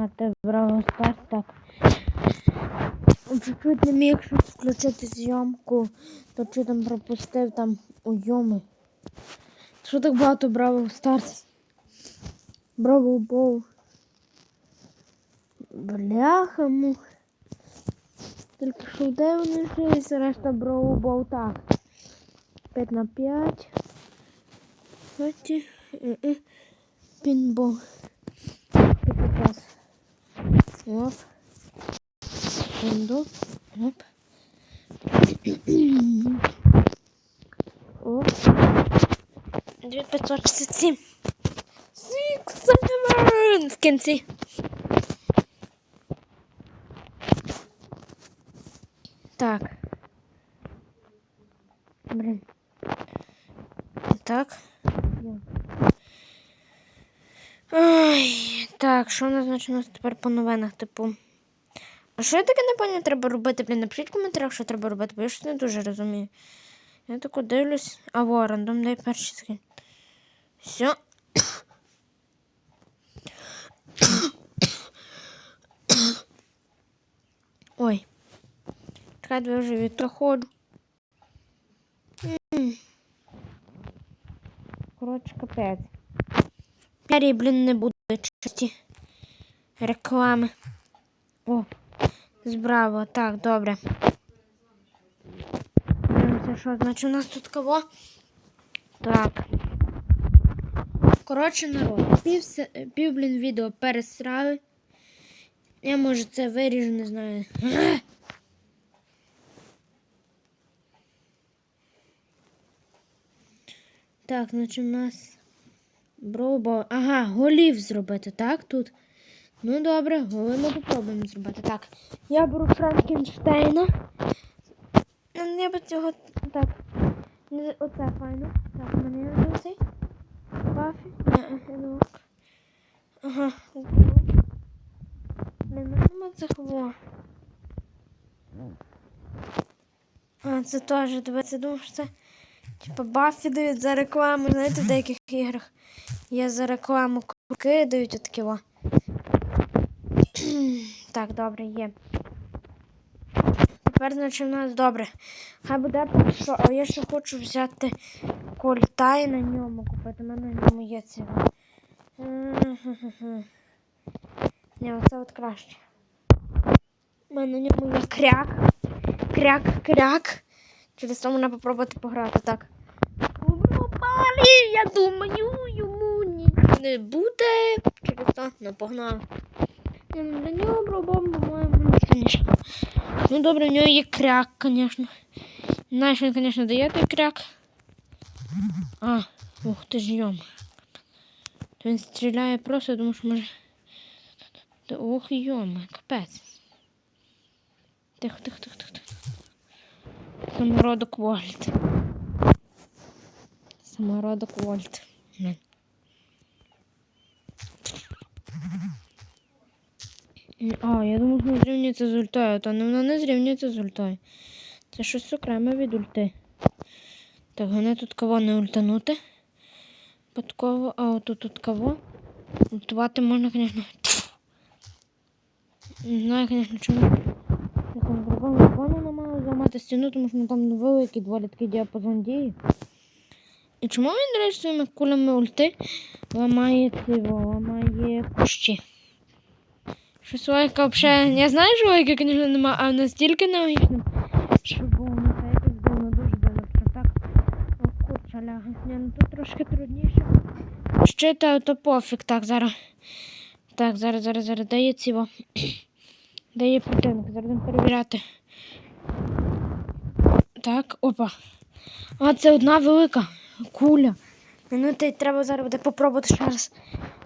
знімати Браво Старс, так. Чуть-чуть не включити зйомку, то там пропустив там уйоми. Що так багато Браво Старс? Браво Боу. Бляха мух. Тільки що де вони жилися, решта Браво Боу так. 5 на 5. Хоті. е, Пінбол. Оп. Секунду. Оп. Оп. 2567. Six seven. В кінці. Так. Блін. Так. Ой, так, що у нас нас тепер по новинах, типу. А що я таке не пам'ятаю, треба робити? Блін, напишіть в коментарях, що треба робити, бо я щось не дуже розумію. Я таку дивлюсь. А во, рандом дай перший скрін. Все. Ой. Чекай, я вже відходжу. Коротше, капець. Пері, блін, не буде часті реклами. О, збраво. Так, добре. Дивимося, що значить у нас тут кого? Так. Коротше, народ. Пів, пів блін, відео пересрали. Я може це виріжу, не знаю. Так, значить у нас Бробо. Ага, голів зробити, так? Тут. Ну добре, голи ми попробуємо зробити. Так. Я беру Франкенштейна. Ну, Я би цього. Так. Оце файно. Так, мене є цей. Бафі. Я. Ага. Блін, ну нема цих во. А, це теж, дивіться, думаю, що це. Типа бафі дають за рекламу, знаєте, в деяких іграх є за рекламу курки дають отакі во. так, добре, є. Тепер, значить, у нас добре. Хай буде поки що, а я ще хочу взяти кольта і на ньому купити. У мене на ньому є. Мгм. Ні, оце от краще. У мене на ньому є кряк. Кряк, кряк. Через це можна попробувати пограти так. Я думаю, йому нічого не буде. Через це не погнав. Для нього пробом, по-моєму. Ну добре, в нього є кряк, звісно. Знаєш, він, звісно, дає той кряк. А, ух ти ж йом. То він стріляє просто, тому що може. Ох, йома, капець. Тихо, тихо, тихо, тихо. Самородок Вольт. Самородок Вольт. А, я думав, що зрівнюється з ультою, то не воно не зрівнюється з ультою. Це щось окреме від ульти. Так, головне тут кого не ультанути. Подково, а отут тут кого. Ультувати можна, звісно. Не знаю, звісно, чому. Там фону не маю зламати стіну, тому що ну, там великий доволі такий діапазон дії. І чому він, до своїми кулями ульти ламає циво, ламає кущі? Щось лайка взагалі. Я знаю, що лайка, звісно, нема, а настільки нелогічно, що було на сайті здивно дуже дивно. Що так, о, ляга. Ні, ну тут трошки трудніше. Ще та то пофіг. Так, зараз. Так, зараз, зараз, зараз. Де є ціво? Де є противник? Зараз будемо перевіряти. Так, опа. А, це одна велика куля. Ну, ти треба зараз буде попробувати ще раз.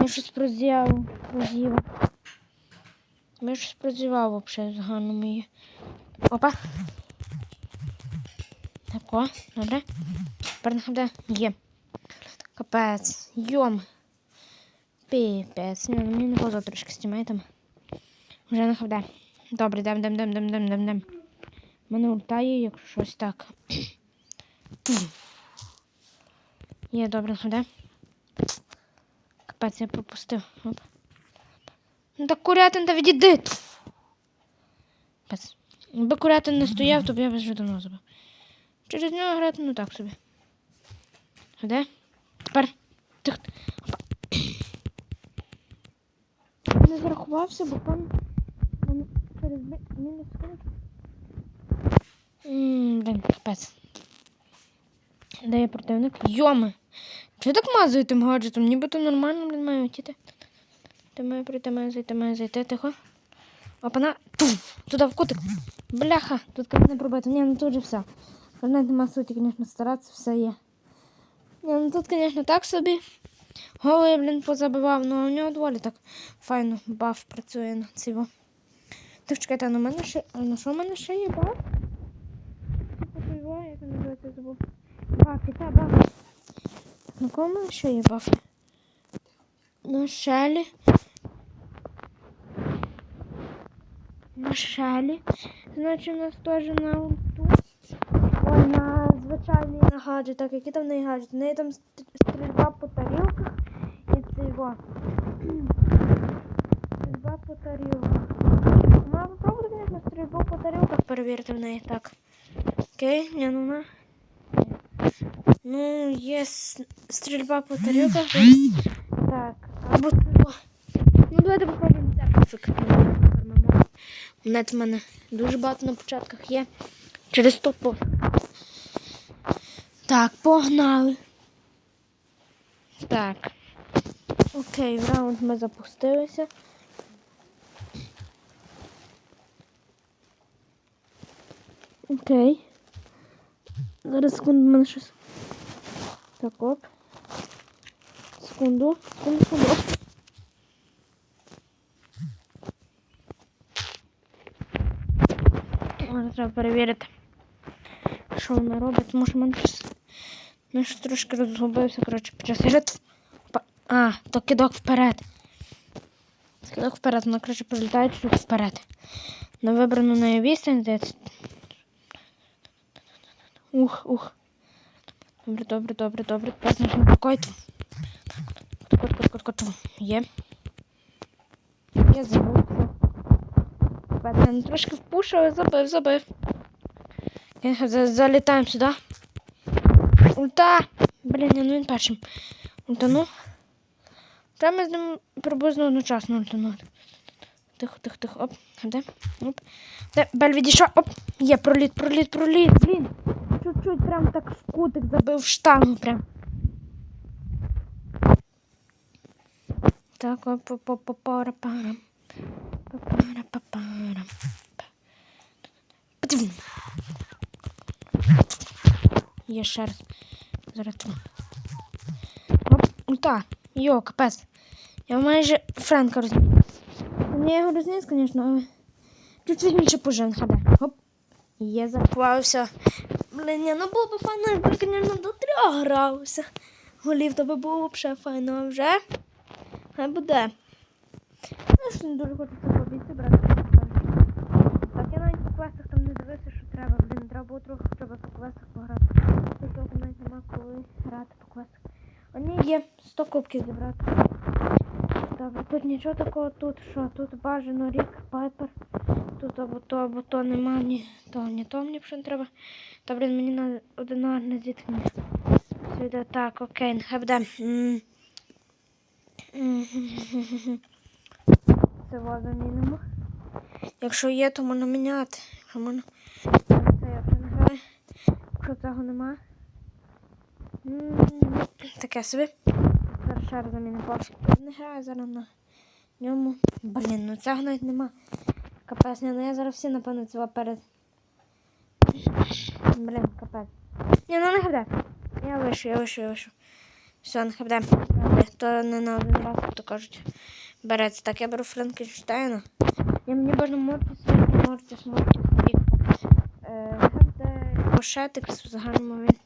Я щось прозівав. Я щось прозівав взагалі з ганом. Опа. Так, о, добре. Тепер. Є. Капець. Йом. Піпець. Ну мені не поза трошки знімає там. Вже не ходе. Добре, дам, дам, дам, дам, дам, дам, дам. Мене ультає, якщо щось так. Є, добре, ходе. Капець, я пропустив. Оп. Ну так курятин та відійди. Пес. Якби курятин не стояв, то б я б вже давно забив. Через нього грати, ну так собі. А де? Тепер. Тих. Не зарахувався, бо мене через Ммм, блін, капець. Де є противник? Йоми! Чого так мазаю тим гаджетом? Нібито нормально, блін, має летіти. Ти має прийти, має зайти, має зайти, тихо. Опана. Туди в кутик. Бляха, тут как не пробити. Ні, ну тут же все. Навіть нема звісно, старатися, все є. Ні, ну тут, звісно, так собі. Голий, блін, позабивав, ну а у нього доволі так файно баф працює на цього. Так, чекайте, а на мене ще. А на що в мене ще є баф? Його, як він називається, забув. Бафі, та баф. На мене ще є баф? На шелі. На шелі. Значить, у нас теж на ульту. Ой, на звичайний на гаджетах. Які там в неї гаджети? В неї там ст- стрільба по тарілках і цього. Стрільба по тарілках. Мала попробувати, звісно, стрільбу по тарілках перевірити в неї. Так. Окей, ні, ну на. Ну, є стрільба по тарілках. Так, або цього. Ну, давайте попробуємо це. Фармимо. Нет в мене дуже багато на початках є. Через то по. Так, погнали. Так. Окей, в раунд ми запустилися. Окей. Зараз секунду мене щось. Так, оп. Секунду. Секунду, секунду. Може, треба перевірити, що вона робить. Може, в мене щось. Ну, щось трошки розгубився, коротше, час гри. А, то кидок вперед. Кидок вперед, вона, коротше, прилітає чуть вперед. На вибрану нею відстань. Ух, ух. Добре, добре, добре, добре. Кот, кот. Є. Я забув. Я трошки впушив, забив, забив. Е, за- Залітаємо сюди. Ульта! Блін, ну він першим. Ультану. Треба ми з ним приблизно одночасно ультанути. Тихо, тихо, тихо. Оп. Де? Оп. Де? Бель відійшов. Оп. Є, проліт, проліт, проліт. Блін. Чуть-чуть прям так в кутик забив штангу прям. Так, оп, оп, оп, оп, пара, пара. Папара, папара. Патвум. Є ще раз. Зараз. Ульта. Йо, капець. Я майже Френка розніс. Я його розніс, звісно, але чуть-чуть більше пожив, хаде. Оп. Є, заховався. Блін, ну було б файно, якби, звісно, до трьох грався. Голів то би було взагалі файно, а вже. Хай буде. Ну, що не дуже хочу це побійти, брати. Так, я навіть по квестах там не дивився, що треба. Блін, треба було трохи треба по квестах пограти. Тут того навіть нема коли грати по квестах. Ні, є 100 кубків зібрати. Добре, тут нічого такого, тут що? Тут бажано рік, пайпер. Тут або то, або то нема, ні то, ні то мені вже не треба. Та, блін, мені на одинарне зіткнення. Сюди, так, окей, нехай буде. Це вода мінімум. Якщо є, то можна міняти. Якщо можна. Якщо цього нема. Таке собі. Зараз ще раз замінимо пофіг. Не граю зараз на ньому. Блін, ну цього навіть нема. Капець, ну я зараз всі, напевно, цього перед. Блін, капець. Ні, ну не грає. Я вийшов, я вийшов, я вийшов. Все, не хабде. То не на один раз, то кажуть. Береться. Так, я беру Франкенштейна. Я мені бажано Мортіс, Мортіс, Мортіс, Рік. Е, хабде Кошетикс в загальному він.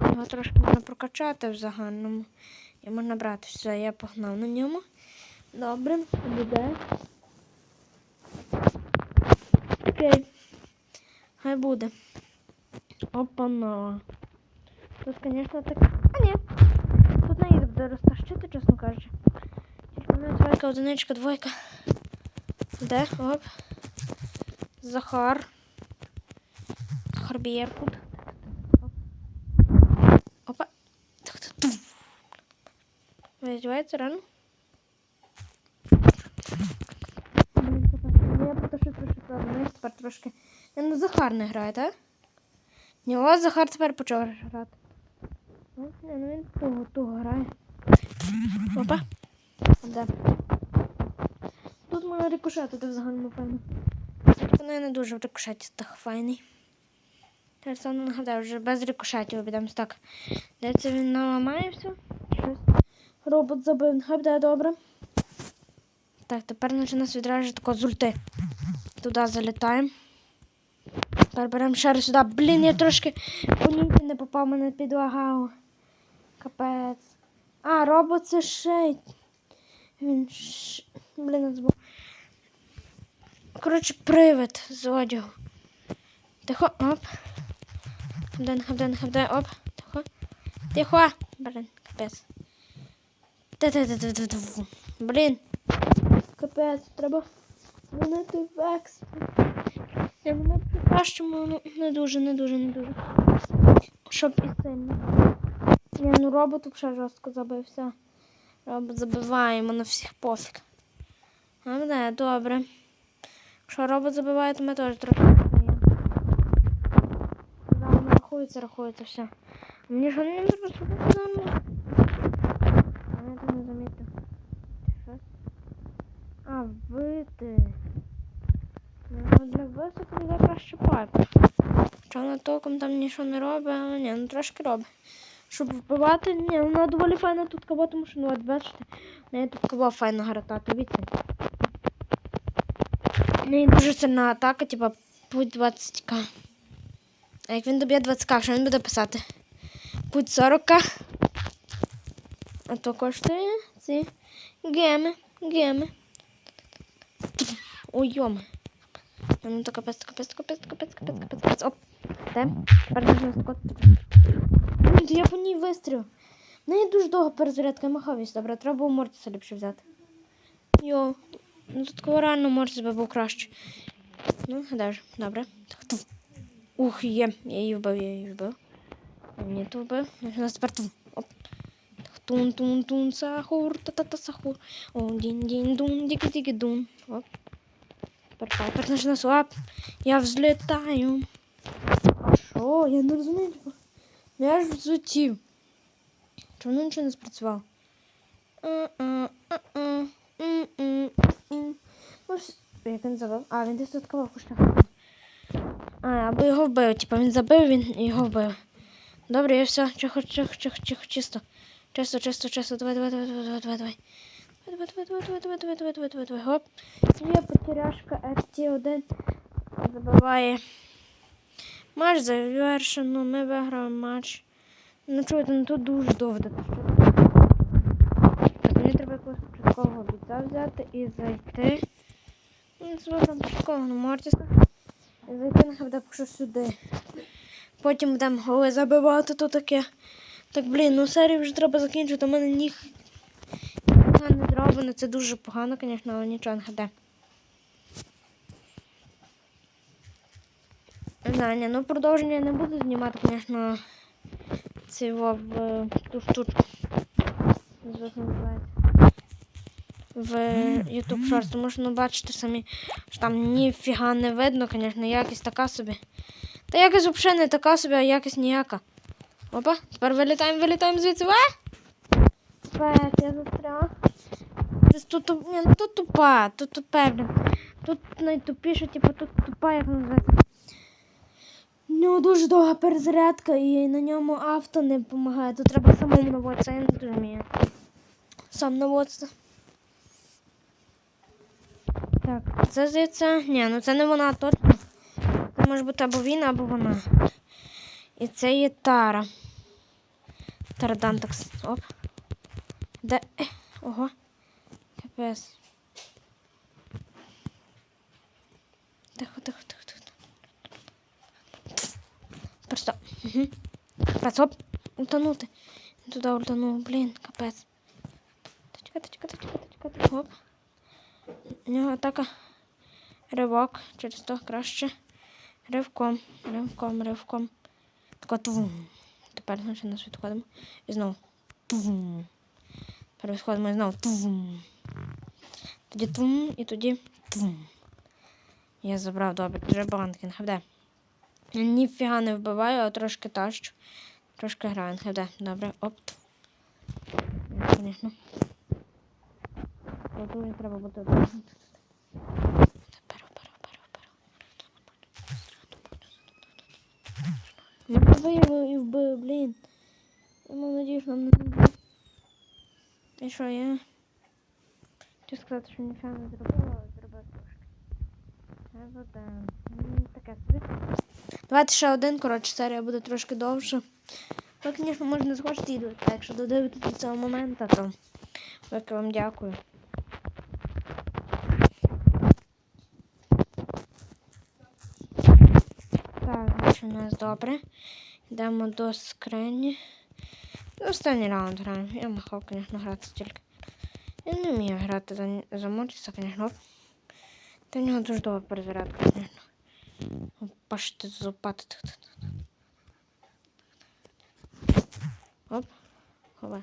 Його трошки можна прокачати в загальному. І можна брати все, я погнав на ньому. Добре, буде. Окей. Хай буде. Опа-на. Тут, звісно, так. А ні. Тут не їде буде розтащити, чесно кажучи. Тільки мене двойка, одиничка, двойка. Де? Оп. Захар. Захар Беркут. Опа. Тух-тух-тух. Ви капець. Ну, Я що трошки тепер трошки. Я ну Захар не грає, так? Ні, о, Захар тепер почав грати. Ну, ні, ну він туго, туго грає. Опа. Де? Тут має рикошети, ти взагалі не файно. Ну, я не дуже в рикошеті так файний. Тепер сам нагадаю, вже без рикошетів обійдемо так. Де це він наламає все? Щось. Робот забив, нехай буде добре. Так, тепер наче нас відразу тако з ульти. Туди залітаємо. Тепер беремо ще сюди. Блін, я трошки по не попав, мене підлагав. Капець. А, робот це ще. Він ш... Блін, я забув. Коротше, привид з одягу. Тихо, оп. Хабден, хабден, хабден, оп. Тихо. Тихо. Блін, капець. Блін. Капець, треба змінити векс. Я мене кращому, ну не дуже, не дуже, не дуже. Щоб і сильно. Ні, ну робот вже жорстко забився. Робот забиваємо на всіх пофіг. А не, добре. Якщо робот забиває, то ми теж трохи забиваємо. Зараз рахується, рахується все. Мені ж не зробити заново. А я тут не замітив. А, вбити. Для краще пайп. Що вона толком там нічого не робить, але ні, ну трошки робить. Щоб вбивати, ні, вона доволі файна тут кава, тому що, ну от бачите, в неї тут кава файна грата, дивіться. В неї дуже сильна атака, типа, путь 20к. А як він доб'є 20к, що він буде писати? Путь 40к. А то коштує ці геми, геми. Ой, йоми. Ну то капець, капець, капець, капець, капець, капець, капець. Оп. Де? Тепер можна скот. Блін, я по ній вистрілив. В неї дуже довга перезарядка, я махавість. Добре, треба було Мортіса ліпше взяти. Йо. Ну тут кого реально Мортіс би був краще. Ну, гадаю, добре. Так. Ух, є. Я її вбив, я її вбив. А Ні, то вбив. У нас тепер ту. Оп. Тун, тун, тун, сахур, та-та-та, сахур. О, дінь, дінь, дун, діки, діки, дун. Оп. Тепер пайпер на слаб. Я взлітаю. Що? Я не розумію. типу. Ну я ж взлетів. Чому нічого не спрацював? Ну, Як він забив? А, він десь тут кого куштав. А, або його вбив. Типа він забив, він його вбив. Добре, я все. Чихо, чихо, чихо, чихо, чисто. Чисто, чисто, чисто. Давай, давай, давай, давай, давай, давай. Давай, давай, потеряшка RT1 забиває. Матч завершено, ми виграємо матч. Ну чуєте, ну тут дуже довго. Так, мені треба якогось початкового бійця взяти і зайти. Ну, це там початкового на Мортіса. І зайти нехай буде поки що сюди. Потім будемо голи забивати, то таке. Так, блін, ну серію вже треба закінчити, у мене ніг не зроблено. Це дуже погано, звісно, але нічого не знаю, ні, ну продовження не буду знімати, звісно, цього в ту штучку. В YouTube Shorts, тому що ну, бачите самі, що там ніфіга не видно, звісно, якість така собі. Та якість взагалі не така собі, а якість ніяка. Опа, тепер вилітаємо, вилітаємо звідси. Пет, я застряг. Тут, ні, ну, тут тупа, тут тупе, блін. Тут найтупіше, типу, тут тупа, як називається. У нього дуже довга перезарядка і на ньому авто не допомагає. Тут треба самому наводитися, я не вмію. Сам наводиться. Так, це здається. Ні, ну це не вона точно. Це може бути або він, або вона. І це є Тара. Тарадантакс. Оп. Де. Ого. Капець. Тихо, тихо, тихо, тихо. Просто. Угу. Капець, оп. Утонути. Туди утонув, блін, капець. Та Чекайте, чекайте, чекайте, чекайте. Оп. У нього атака. ривок, через то краще. Ривком, ривком, ривком. Тако твум. Тепер значить нас відходимо. І знову. Твум. Тепер і знову. Твум. Тоді твум і тоді твум. Я забрав добре. Де? Я ніфіга не вбиваю, а трошки тащу. Трошки граю. Де? Добре. Оп. Я, Звісно. Дуже треба бути обережним. Мене виявив і вбив, блін. Я мав надію, що мене не вбив. І що, я? Хочу сказати, що нічого не зробила, але зробила трошки. Таке собі. Давайте ще один, коротше, серія буде трошки довше. Ви, звісно, можна схочете відео, так якщо додивитесь до цього моменту, то велике вам дякую. Так, значить у нас добре. Йдемо до скрині. Останній раунд граємо. Я махав, звісно, грати стільки. Я не вмію грати за, за Моріса, звісно. Та в нього дуже довга перезарядка, звісно. Пашти зупати. Оп. Ховай.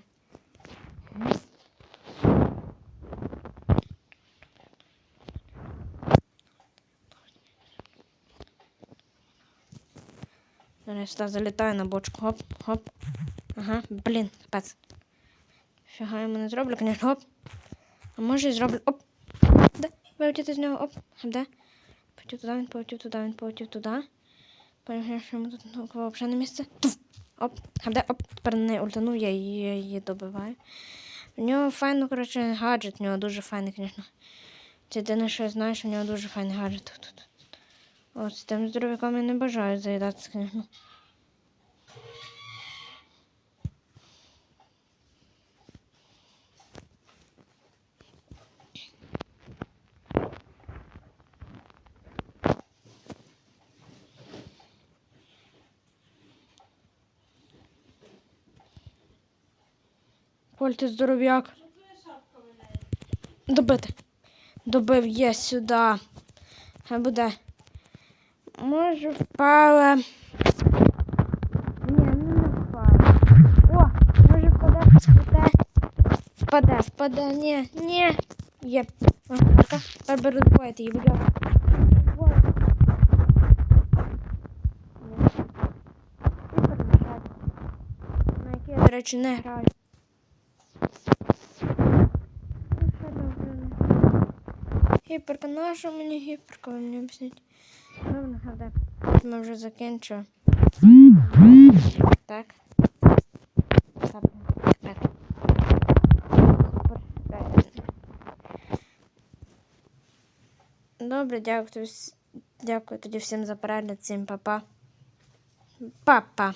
Зараз залітаю на бочку. Хоп, хоп. Ага, блін, капець. Йому не зроблю, звісно, хоп. А може і зроблю. Оп. Де? Вилетіти з нього, оп. Де? Полетів туди, він полетів туди, він полетів туди. Перегнав, що йому тут ну, взагалі на місце. Оп. Де? Оп. Тепер не ультанув, я її, я її добиваю. У нього файно, коротше, гаджет, у нього дуже файний, звісно. Це єдине, що я знаю, що у нього дуже файний гаджет тут. От з тим здоров'яком я не бажаю заїдатися, звісно. Коль, ти здоров'як. Добити. Добив є сюди. Хай буде. Може впала. Ні, ну не впала. О, може впаде, впаде. Впаде, впаде, ні, ні. Є. Тепер беру двоїти її, будь ласка. На до речі, не граю. Ну, що добре, не граю. Гіперка, наша мені гіперка, ви мені об'ясніть. Гаде. Ми вже закінчили. Так. Добре. Так. Добре, дякую. Дякую тоді всім за перегляд. Всім па-па. Па-па.